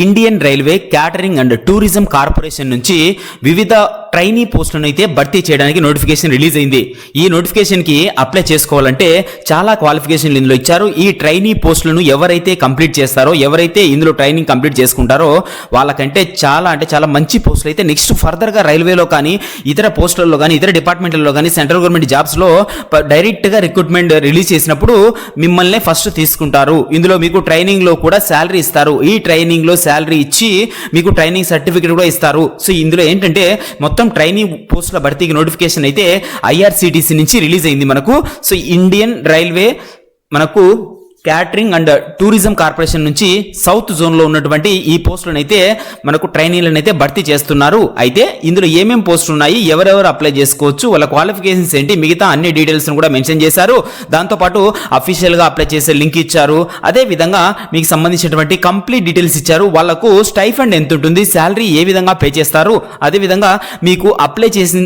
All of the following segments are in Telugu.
Indian railway catering and tourism corporation నుంచి వివిధ ట్రైనీ పోస్టును అయితే భర్తీ చేయడానికి నోటిఫికేషన్ రిలీజ్ అయింది. ఈ నోటిఫికేషన్కి అప్లై చేసుకోవాలంటే చాలా క్వాలిఫికేషన్లు ఇందులో ఇచ్చారు. ఈ ట్రైనీ పోస్టులను ఎవరైతే కంప్లీట్ చేస్తారో ఎవరైతే ఇందులో ట్రైనింగ్ కంప్లీట్ చేసుకుంటారో వాళ్ళకంటే చాలా అంటే చాలా మంచి పోస్టులు అయితే నెక్స్ట్ ఫర్దర్గా రైల్వేలో కానీ ఇతర పోస్టులలో కానీ ఇతర డిపార్ట్మెంట్లలో కానీ సెంట్రల్ గవర్నమెంట్ జాబ్స్లో డైరెక్ట్గా రిక్రూట్మెంట్ రిలీజ్ చేసినప్పుడు మిమ్మల్ని ఫస్ట్ తీసుకుంటారు. ఇందులో మీకు ట్రైనింగ్లో కూడా శాలరీ ఇస్తారు. ఈ ట్రైనింగ్లో శాలరీ ఇచ్చి మీకు ట్రైనింగ్ సర్టిఫికేట్ కూడా ఇస్తారు. సో ఇందులో ఏంటంటే మొత్తం ట్రైనింగ్ పోస్టుల భర్తీకి నోటిఫికేషన్ అయితే ఐఆర్సిటిసి నుంచి రిలీజ్ అయింది మనకు. సో ఇండియన్ రైల్వే మనకు క్యాటరింగ్ అండ్ టూరిజం కార్పొరేషన్ నుంచి సౌత్ జోన్లో ఉన్నటువంటి ఈ పోస్టులను అయితే మనకు ట్రైనీలను అయితే భర్తీ చేస్తున్నారు. అయితే ఇందులో ఏమేమి పోస్టులు ఉన్నాయి? ఎవరెవరు అప్లై చేసుకోవచ్చు? వాళ్ళ క్వాలిఫికేషన్స్ ఏంటి? మిగతా అన్ని డీటెయిల్స్ను కూడా మెన్షన్ చేశారు. దాంతోపాటు అఫీషియల్గా అప్లై చేసే లింక్ ఇచ్చారు. అదే విధంగా మీకు సంబంధించినటువంటి కంప్లీట్ డీటెయిల్స్ ఇచ్చారు. వాళ్ళకు స్టైఫండ్ ఎంత ఉంటుంది? శాలరీ ఏ విధంగా పే చేస్తారు? అదే విధంగా మీకు అప్లై చేసిన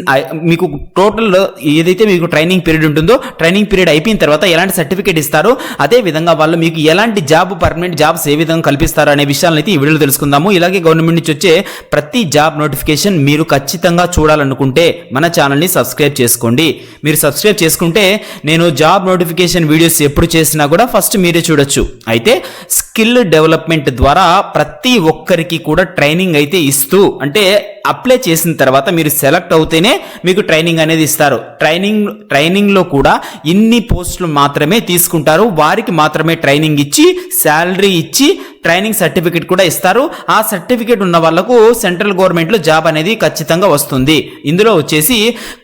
మీకు టోటల్ ఏదైతే మీకు ట్రైనింగ్ పీరియడ్ ఉంటుందో ట్రైనింగ్ పీరియడ్ అయిపోయిన తర్వాత ఎలాంటి సర్టిఫికేట్ ఇస్తారు? అదే విధంగా వాళ్ళు మీకు ఎలాంటి జాబ్ పర్మనెంట్ జాబ్స్ ఏ విధంగా కల్పిస్తారు అనే విషయాలను అయితే ఈ వీడియోలో తెలుసుకుందాము. ఇలాగే గవర్నమెంట్ నుంచి వచ్చే ప్రతి జాబ్ నోటిఫికేషన్ మీరు ఖచ్చితంగా చూడాలనుకుంటే మన ఛానల్ని సబ్స్క్రైబ్ చేసుకోండి. మీరు సబ్స్క్రైబ్ చేసుకుంటే నేను జాబ్ నోటిఫికేషన్ వీడియోస్ ఎప్పుడు చేసినా కూడా ఫస్ట్ మీరే చూడొచ్చు. అయితే స్కిల్ డెవలప్మెంట్ ద్వారా ప్రతి ఒక్కరికి కూడా ట్రైనింగ్ అయితే ఇస్తూ అంటే అప్లై చేసిన తర్వాత మీరు సెలెక్ట్ అవుతేనే మీకు ట్రైనింగ్ అనేది ఇస్తారు. ట్రైనింగ్ ట్రైనింగ్లో కూడా ఇన్ని పోస్టులు మాత్రమే తీసుకుంటారు. వారికి మాత్రం మాత్రమే ట్రైనింగ్ ఇచ్చి శాలరీ ఇచ్చి ట్రైనింగ్ సర్టిఫికేట్ కూడా ఇస్తారు. ఆ సర్టిఫికేట్ ఉన్న వాళ్ళకు సెంట్రల్ గవర్నమెంట్లో జాబ్ అనేది ఖచ్చితంగా వస్తుంది. ఇందులో వచ్చేసి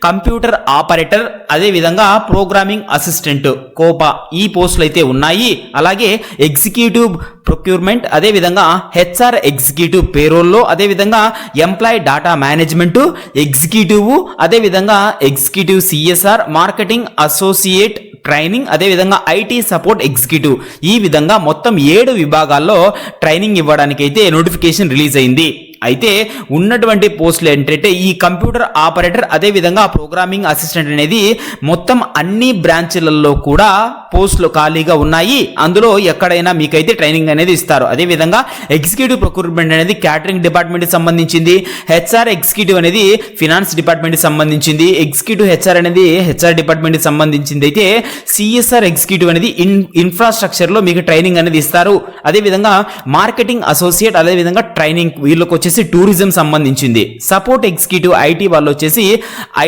కంప్యూటర్ ఆపరేటర్ అదేవిధంగా ప్రోగ్రామింగ్ అసిస్టెంట్ కోపా ఈ పోస్టులు అయితే ఉన్నాయి. అలాగే ఎగ్జిక్యూటివ్ ప్రొక్యూర్మెంట్ అదే విధంగా హెచ్ఆర్ ఎగ్జిక్యూటివ్ పేరోల్లో అదే విధంగా ఎంప్లాయ్ డాటా మేనేజ్మెంట్ ఎగ్జిక్యూటివ్ అదే విధంగా executive CSR marketing associate training అదేవిధంగా ఐటీ సపోర్ట్ ఎగ్జిక్యూటివ్ ఈ విధంగా మొత్తం ఏడు విభాగాల్లో ట్రైనింగ్ ఇవ్వడానికైతే నోటిఫికేషన్ రిలీజ్ అయింది. అయితే ఉన్నటువంటి పోస్టులు ఏంటంటే ఈ కంప్యూటర్ ఆపరేటర్ అదేవిధంగా ప్రోగ్రామింగ్ అసిస్టెంట్ అనేది మొత్తం అన్ని బ్రాంచ్లలో కూడా పోస్టులు ఖాళీగా ఉన్నాయి. అందులో ఎక్కడైనా మీకైతే ట్రైనింగ్ అనేది ఇస్తారు. అదేవిధంగా ఎగ్జిక్యూటివ్ ప్రొక్యూర్మెంట్ అనేది క్యాటరింగ్ డిపార్ట్మెంట్కి సంబంధించింది హెచ్ఆర్ ఎగ్జిక్యూటివ్ అనేది ఫినాన్స్ డిపార్ట్మెంట్కి సంబంధించింది ఎగ్జిక్యూటివ్ హెచ్ఆర్ అనేది హెచ్ఆర్ డిపార్ట్మెంట్కి సంబంధించింది. అయితే సిఎస్ఆర్ ఎగ్జిక్యూటివ్ అనేది ఇన్ ఇన్ఫ్రాస్ట్రక్చర్లో మీకు ట్రైనింగ్ అనేది ఇస్తారు. అదేవిధంగా మార్కెటింగ్ అసోసియేట్ అదేవిధంగా ట్రైనింగ్ వీళ్ళకి వచ్చేసి టూరిజం సంబంధించింది. సపోర్ట్ ఎగ్జిక్యూటివ్ ఐటీ వాళ్ళు వచ్చేసి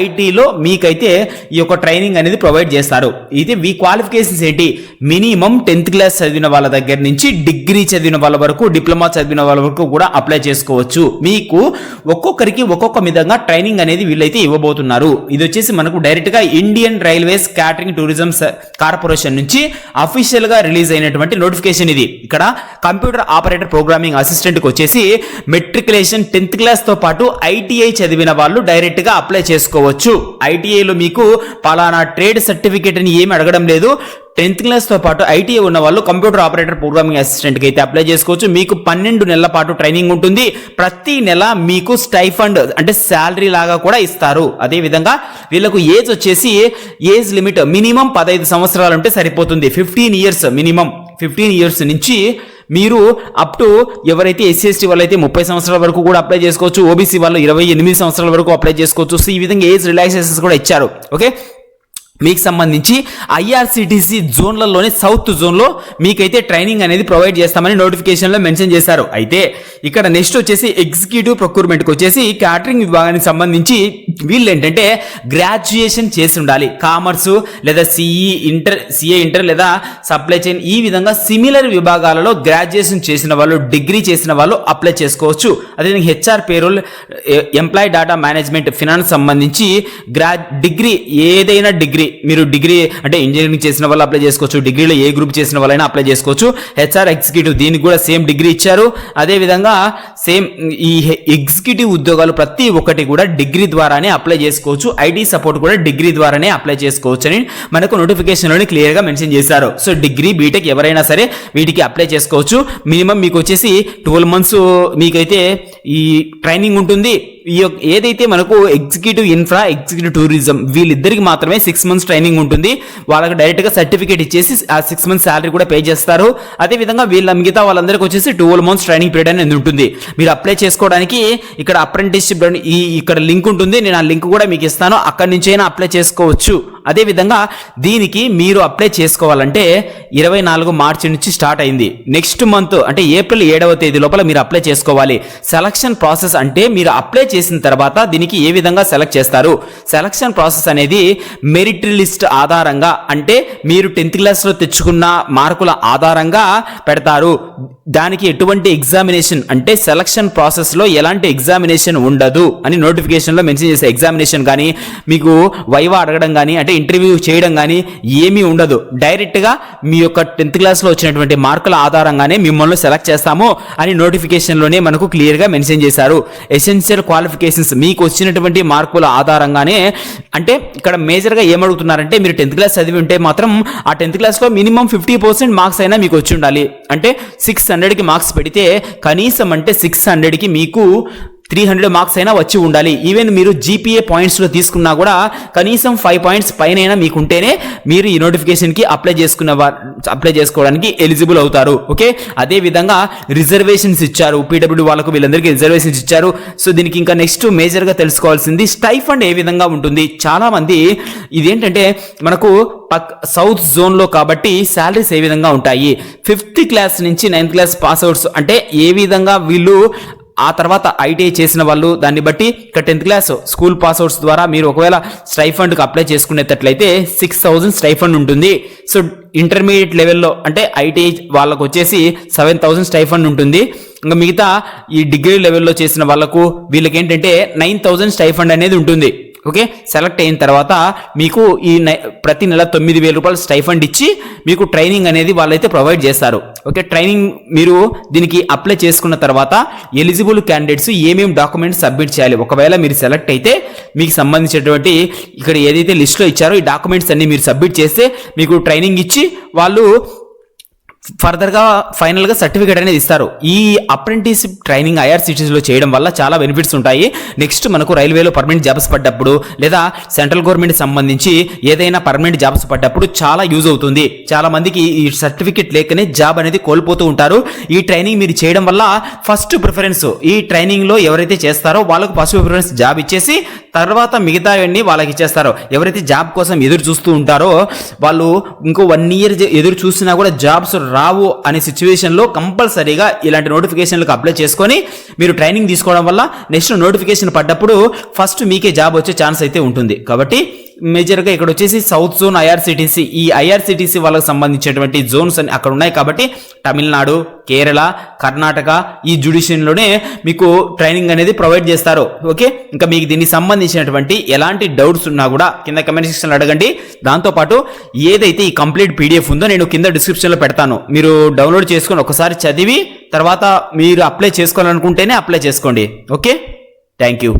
ఐటీలో మీకైతే ఈ యొక్క ట్రైనింగ్ అనేది ప్రొవైడ్ చేస్తారు. ఇది మీ క్వాలిఫికేషన్స్ ఏంటి? మినిమం టెన్త్ క్లాస్ చదివిన వాళ్ళ దగ్గర నుంచి డిగ్రీ చదివిన వాళ్ళ వరకు డిప్లొమా చదివిన వాళ్ళ వరకు కూడా అప్లై చేసుకోవచ్చు. మీకు ఒక్కొక్కరికి ఒక్కొక్క విధంగా ట్రైనింగ్ అనేది వీళ్ళైతే ఇవ్వబోతున్నారు. ఇది వచ్చేసి మనకు డైరెక్ట్గా Indian railways catering tourism corporation నుంచి అఫీషియల్గా రిలీజ్ అయినటువంటి నోటిఫికేషన్ ఇది. ఇక్కడ కంప్యూటర్ ఆపరేటర్ ప్రోగ్రామింగ్ అసిస్టెంట్కి వచ్చేసి మెట్రిక్ మెట్రికులేషన్ టెన్త్ క్లాస్తో పాటు ఐటీఐ చదివిన వాళ్ళు డైరెక్ట్గా అప్లై చేసుకోవచ్చు. ఐటీఐలో మీకు పలానా ట్రేడ్ సర్టిఫికేట్ అని ఏమి అడగడం లేదు. టెన్త్ క్లాస్తో పాటు ఐటీఐ ఉన్న వాళ్ళు కంప్యూటర్ ఆపరేటర్ ప్రోగ్రామింగ్ అసిస్టెంట్కి అయితే అప్లై చేసుకోవచ్చు. మీకు పన్నెండు నెలల పాటు ట్రైనింగ్ ఉంటుంది. ప్రతి నెల మీకు స్టైఫండ్ అంటే శాలరీ లాగా కూడా ఇస్తారు. అదేవిధంగా వీళ్ళకు ఏజ్ వచ్చేసి ఏజ్ లిమిట్ మినిమం పదహైదు సంవత్సరాలు ఉంటే సరిపోతుంది. Fifteen years minimum fifteen years నుంచి మీరు అప్ టు ఎవరైతే ఎస్సీ ఎస్టీ వాళ్ళు అయితే ముప్పై సంవత్సరాల వరకు కూడా అప్లై చేసుకోవచ్చు ఓబీసీ వాళ్ళు ఇరవై ఎనిమిది సంవత్సరాల వరకు అప్లై చేసుకోవచ్చు. సో ఈ విధంగా ఏజ్ రిలాక్సేషన్స్ కూడా ఇచ్చారు. ఓకే మీకు సంబంధించి ఐఆర్సిటీసీ జోన్లలోని సౌత్ జోన్లో మీకైతే ట్రైనింగ్ అనేది ప్రొవైడ్ చేస్తామని నోటిఫికేషన్లో మెన్షన్ చేశారు. అయితే ఇక్కడ నెక్స్ట్ వచ్చేసి ఎగ్జిక్యూటివ్ ప్రొక్యూర్మెంట్కి వచ్చేసి క్యాటరింగ్ విభాగానికి సంబంధించి వీళ్ళు ఏంటంటే గ్రాడ్యుయేషన్ చేసి ఉండాలి. కామర్స్ లేదా సిఈ ఇంటర్ సిఏ ఇంటర్ లేదా సప్లై చైన్ ఈ విధంగా సిమిలర్ విభాగాలలో గ్రాడ్యుయేషన్ చేసిన వాళ్ళు డిగ్రీ చేసిన వాళ్ళు అప్లై చేసుకోవచ్చు. అదేవిధంగా HR payroll employee data management finance సంబంధించి గ్రా డిగ్రీ ఏదైనా డిగ్రీ మీరు డిగ్రీ అంటే ఇంజనీరింగ్ చేసిన వాళ్ళు అప్లై చేసుకోవచ్చు డిగ్రీలో ఏ గ్రూప్ చేసిన వాళ్ళైనా అప్లై చేసుకోవచ్చు. హెచ్ఆర్ ఎగ్జిక్యూటివ్ దీనికి కూడా సేమ్ డిగ్రీ ఇచ్చారు. అదేవిధంగా సేమ్ ఈ ఎగ్జిక్యూటివ్ ఉద్యోగాలు ప్రతి ఒక్కటి కూడా డిగ్రీ ద్వారానే అప్లై చేసుకోవచ్చు. ఐటీ సపోర్ట్ కూడా డిగ్రీ ద్వారానే అప్లై చేసుకోవచ్చు అని మనకు నోటిఫికేషన్లోని క్లియర్గా మెన్షన్ చేశారు. సో డిగ్రీ బీటెక్ ఎవరైనా సరే వీటికి అప్లై చేసుకోవచ్చు. మినిమం మీకు వచ్చేసి ట్వెల్వ్ మంత్స్ మీకైతే ఈ ట్రైనింగ్ ఉంటుంది. ఏదైతే మనకు ఎగ్జిక్యూటివ్ ఇన్ఫ్రా ఎగ్జిక్యూటివ్ టూరిజం వీళ్ళిద్దరికి మాత్రమే సిక్స్ మంత్స్ ట్రైనింగ్ ఉంటుంది. వాళ్ళకి డైరెక్ట్గా సర్టిఫికేట్ ఇచ్చేసి ఆ సిక్స్ మంత్స్ శాలరీ కూడా పే చేస్తారు. అదే విధంగా వీళ్ళ మిగతా వాళ్ళందరికీ వచ్చేసి ట్వెల్వ్ మంత్స్ ట్రైనింగ్ పీరియడ్ అనేది ఉంటుంది. మీరు అప్లై చేసుకోవడానికి ఇక్కడ అప్రెంటిస్షిప్ ఈ ఇక్కడ లింక్ ఉంటుంది. నేను ఆ లింక్ కూడా మీకు ఇస్తాను. అక్కడి నుంచి అయినా అప్లై చేసుకోవచ్చు. అదేవిధంగా దీనికి మీరు అప్లై చేసుకోవాలంటే ఇరవై నాలుగు మార్చి నుంచి స్టార్ట్ అయింది. నెక్స్ట్ మంత్ అంటే ఏప్రిల్ ఏడవ తేదీ లోపల మీరు అప్లై చేసుకోవాలి. సెలక్షన్ ప్రాసెస్ అంటే మీరు అప్లై చేసిన తర్వాత దీనికి ఏ విధంగా సెలెక్ట్ చేస్తారు? సెలక్షన్ ప్రాసెస్ అనేది మెరిట్ లిస్ట్ ఆధారంగా అంటే మీరు టెన్త్ క్లాస్లో తెచ్చుకున్న మార్కుల ఆధారంగా పెడతారు. దానికి ఎటువంటి ఎగ్జామినేషన్ అంటే సెలక్షన్ ప్రాసెస్లో ఎలాంటి ఎగ్జామినేషన్ ఉండదు అని నోటిఫికేషన్లో మెన్షన్ చేసే ఎగ్జామినేషన్ కానీ మీకు వైవా అడగడం కానీ అంటే ఇంటర్వ్యూ చేయడం కానీ ఏమీ ఉండదు. డైరెక్ట్గా మీ యొక్క టెన్త్ క్లాస్లో వచ్చినటువంటి మార్కుల ఆధారంగానే మిమ్మల్ని సెలెక్ట్ చేస్తాము అని నోటిఫికేషన్లోనే మనకు క్లియర్గా మెన్షన్ చేశారు. ఎసెన్షియల్ క్వాలిఫికేషన్స్ మీకు వచ్చినటువంటి మార్కుల ఆధారంగానే అంటే ఇక్కడ మేజర్గా ఏమడుగుతున్నారంటే మీరు టెన్త్ క్లాస్ చదివి ఉంటే మాత్రం ఆ టెన్త్ క్లాస్లో మినిమం ఫిఫ్టీ పర్సెంట్ మార్క్స్ అయినా మీకు వచ్చి ఉండాలి. అంటే సిక్స్ హండ్రెడ్కి మార్క్స్ పెడితే కనీసం అంటే సిక్స్ హండ్రెడ్కి మీకు త్రీ హండ్రెడ్ మార్క్స్ అయినా వచ్చి ఉండాలి. ఈవెన్ మీరు జీపీఏ పాయింట్స్లో తీసుకున్నా కూడా కనీసం ఫైవ్ పాయింట్స్ పైన మీకు ఉంటేనే మీరు ఈ నోటిఫికేషన్కి అప్లై చేసుకున్న అప్లై చేసుకోవడానికి ఎలిజిబుల్ అవుతారు. ఓకే అదే విధంగా రిజర్వేషన్స్ ఇచ్చారు. పీడబ్ల్యూ వాళ్ళకు వీళ్ళందరికీ రిజర్వేషన్స్ ఇచ్చారు. సో దీనికి ఇంకా నెక్స్ట్ మేజర్గా తెలుసుకోవాల్సింది స్టైఫండ్ ఏ విధంగా ఉంటుంది. చాలామంది ఇదేంటంటే మనకు పక్ సౌత్ జోన్లో కాబట్టి శాలరీస్ ఏ విధంగా ఉంటాయి? ఫిఫ్త్ క్లాస్ నుంచి నైన్త్ క్లాస్ పాస్ అవుట్స్ అంటే ఏ విధంగా వీళ్ళు ఆ తర్వాత ఐటీఐ చేసిన వాళ్ళు దాన్ని బట్టి ఇక tenth class school pass outs ద్వారా మీరు ఒకవేళ స్టైఫండ్కి అప్లై చేసుకునేటట్లయితే సిక్స్ థౌజండ్ స్టైఫండ్ ఉంటుంది. సో ఇంటర్మీడియట్ లెవెల్లో అంటే ఐటీఐ వాళ్ళకు వచ్చేసి సెవెన్ థౌసండ్ స్టైఫండ్ ఉంటుంది. ఇంకా మిగతా ఈ డిగ్రీ లెవెల్లో చేసిన వాళ్ళకు వీళ్ళకి ఏంటంటే నైన్ థౌజండ్ స్టైఫండ్ అనేది ఉంటుంది. ఓకే? సెలెక్ట్ అయిన తర్వాత మీకు ఈ నై- ప్రతి నెల తొమ్మిది వేల రూపాయలు స్టైఫండ్ ఇచ్చి మీకు ట్రైనింగ్ అనేది వాళ్ళైతే ప్రొవైడ్ చేస్తారు. ఓకే? ట్రైనింగ్ మీరు దీనికి అప్లై చేసుకున్న తర్వాత ఎలిజిబుల్ క్యాండిడేట్స్ ఏమేమి డాక్యుమెంట్స్ సబ్మిట్ చేయాలి? ఒకవేళ మీరు సెలెక్ట్ అయితే మీకు సంబంధించినటువంటి ఇక్కడ ఏదైతే లిస్ట్లో ఇచ్చారో ఈ డాక్యుమెంట్స్ అన్ని మీరు సబ్మిట్ చేస్తే మీకు ట్రైనింగ్ ఇచ్చి వాళ్ళు ఫర్దర్గా ఫైనల్గా సర్టిఫికేట్ అనేది ఇస్తారు. ఈ అప్రెంటిస్షిప్ ట్రైనింగ్ ఐఆర్సిటీసీలో చేయడం వల్ల చాలా బెనిఫిట్స్ ఉంటాయి. నెక్స్ట్ మనకు రైల్వేలో పర్మనెంట్ జాబ్స్ పడ్డప్పుడు లేదా సెంట్రల్ గవర్నమెంట్ సంబంధించి ఏదైనా పర్మనెంట్ జాబ్స్ పడ్డప్పుడు చాలా యూజ్ అవుతుంది. చాలా మందికి ఈ సర్టిఫికేట్ లేకనే జాబ్ అనేది కోల్పోతూ ఉంటారు. ఈ ట్రైనింగ్ మీరు చేయడం వల్ల ఫస్ట్ ప్రిఫరెన్స్ ఈ ట్రైనింగ్లో ఎవరైతే చేస్తారో వాళ్ళకు ఫస్ట్ ప్రిఫరెన్స్ జాబ్ ఇచ్చేసి తర్వాత మిగతావన్నీ వాళ్ళకి ఇచ్చేస్తారు. ఎవరైతే జాబ్ కోసం ఎదురు చూస్తూ ఉంటారో వాళ్ళు ఇంకో వన్ ఇయర్ ఎదురు చూసినా కూడా జాబ్స్ రావు అనే సిచ్యువేషన్లో కంపల్సరీగా ఇలాంటి నోటిఫికేషన్లకు అప్లై చేసుకొని మీరు ట్రైనింగ్ తీసుకోవడం వల్ల నెక్స్ట్ నోటిఫికేషన్ పడ్డప్పుడు ఫస్ట్ మీకే జాబ్ వచ్చే ఛాన్స్ అయితే ఉంటుంది. కాబట్టి మేజర్గా ఇక్కడ వచ్చేసి సౌత్ జోన్ ఐఆర్సిటీసీ ఈ ఐఆర్సిటీసీ వాళ్ళకి సంబంధించినటువంటి జోన్స్ అని అక్కడ ఉన్నాయి కాబట్టి తమిళనాడు కేరళ కర్ణాటక ఈ జుడిషియన్లోనే మీకు ట్రైనింగ్ అనేది ప్రొవైడ్ చేస్తారు. ఓకే ఇంకా మీకు దీనికి సంబంధించినటువంటి ఎలాంటి డౌట్స్ ఉన్నా కూడా కింద కమెంట్ సెక్షన్లో అడగండి. దాంతోపాటు ఏదైతే ఈ కంప్లీట్ పీడిఎఫ్ ఉందో నేను కింద డిస్క్రిప్షన్లో పెడతాను. మీరు డౌన్లోడ్ చేసుకొని ఒకసారి చదివి తర్వాత మీరు అప్లై చేసుకోవాలనుకుంటేనే అప్లై చేసుకోండి. Okay thank you